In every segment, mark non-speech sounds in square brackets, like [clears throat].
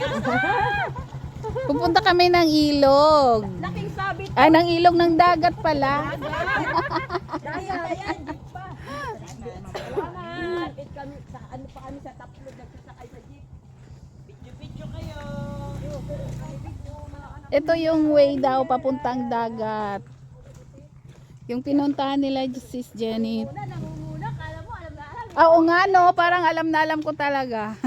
[laughs] Pupunta kami ng ilog. Laking sabit. Ah, ng ilog ng dagat pala. [laughs] Daya, ayan, jeep pa. Salamat. It kami, sa, ano pa kami sa taplo, nagsasakay sa jeep. Video-video kayo. Ito yung way daw papuntang dagat. Yung pinuntahan nila sis Jenny. Ah, Oo nga no, parang alam na alam ko talaga. [laughs]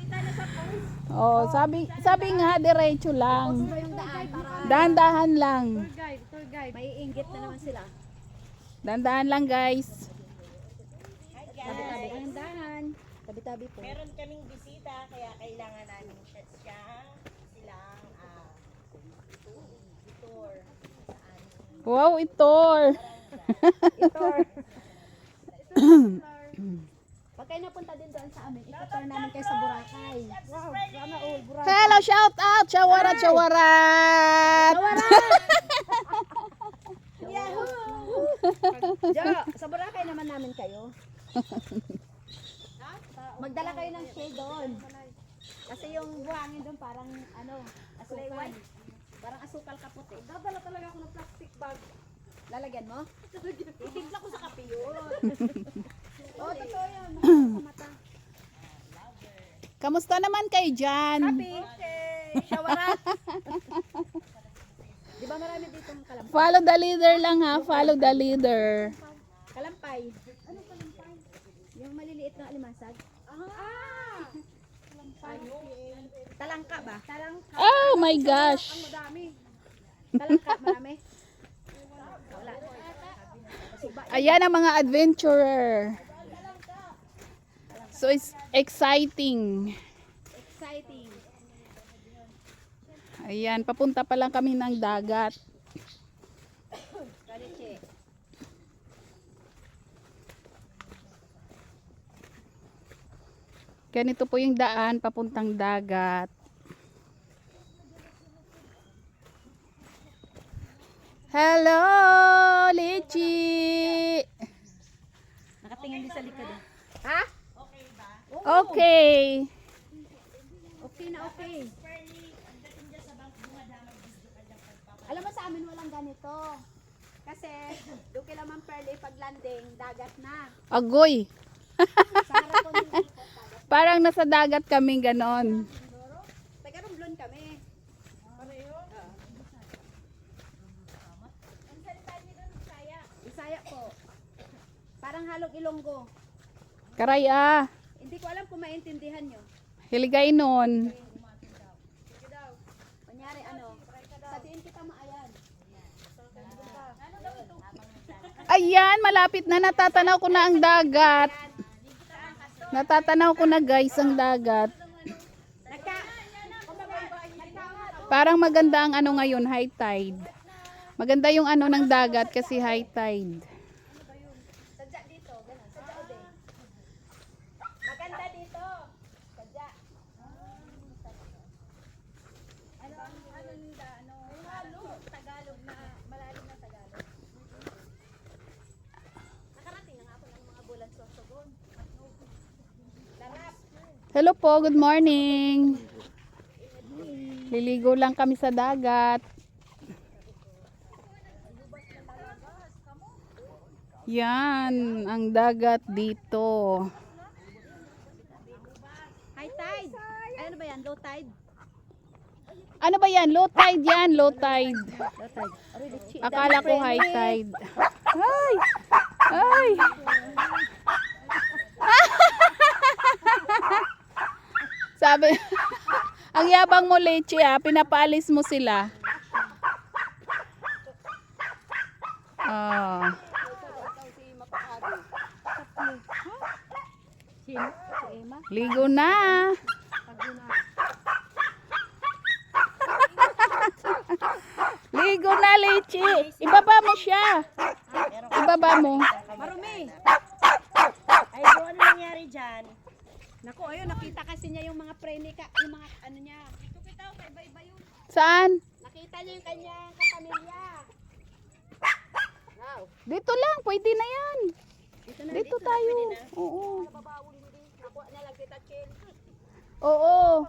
Kita na sa post. Oh, sabi sabi nga diretso lang. Dahan-dahan lang. guide, tour guide. May inggit na naman sila. Dahan-dahan lang guys. Tabi-tabi ang dahan. Tabi-tabi po. Meron kaming bisita kaya kailangan namin siya, siya silang ah, tour. Wow, itor. Tour. [clears throat] Kayo napunta din doon sa amin, itutur namin kayo sa Boracay. Wow, sana all Boracay. Hello, shout out. Shawarat, shawarat. [laughs] [laughs] Jo, sa Boracay naman namin kayo. [laughs] Magdala kayo ng shade doon. Kasi yung buhangin doon parang ano, asukal. Parang asukal kaputi. Dadala talaga ako ng plastic bag. Lalagyan mo? Itigla ko sa kape yun. [clears throat] Kamusta naman kayo dyan? Kape. Shawarat. [laughs] Di ba marami dito kalampay? Follow the leader lang ha. Follow the leader. Kalampay. Ano kalampay? Yung maliliit na alimasag. Ah! Kalampay. Talangka ba? Talangka. Oh my gosh. Madami. Talangka, marami. Ayan ang mga adventurer. So it's exciting. Exciting. Ayan, papunta pa lang kami ng dagat. Ganito po yung daan papuntang dagat. Hello, Lichi! Nakatingin din sa likod. eh. Okay. Okay na okay. Alam mo sa amin walang ganito. Kasi doon kila Ma'am Pearly pag landing, dagat na. Agoy. [laughs] Parang nasa dagat kami ganon. Taga Romblon kami. Bisaya po. Parang halong Ilonggo. Karay ah. Hindi ko alam kung maintindihan nyo. Hiligay nun. Kunyari ano, sa diin kita maayan. Ayan, malapit na natatanaw ko na ang dagat. Natatanaw ko na guys ang dagat. Parang maganda ang ano ngayon, high tide. Maganda yung ano ng dagat kasi high tide. sadya dito, ganun, sadya ode. Maganda dito. Sadya. Ano ang ano nila, ano? Halo, Tagalog na, malalim na Tagalog. Nakarating na nga ako ng mga bulan sa Sogon. Larap. Hello po, good morning. Liligo lang kami sa dagat. Yan, ang dagat dito. High tide. Ay, ano ba yan? Low tide? Ano ba yan? Low tide yan, low tide. Low. Akala ko high tide. Ay! Ay! Sabi, [laughs] ang yabang mo, Leche, ah, pinapaalis mo sila. Emma? Ligo na. [laughs] Ligo na, Leche. Ibaba mo siya. Ibaba mo. Marumi. Ay, ano nangyari dyan? Naku, ayun, nakita kasi niya yung mga prenika, yung mga ano niya. Ito kita, kay iba-iba yun. Saan? Nakita niya yung kanyang kapamilya. Wow. Dito lang, pwede na yan. Dito na, Dito tayo. Oo. Babawin mo din. Nakuha niya lang kita, Chen. Oo.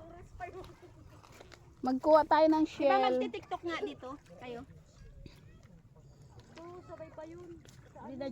Magkuha tayo ng Diba shell. magti-tiktok nga dito? Kayo? So, sabay pa yun. Hindi na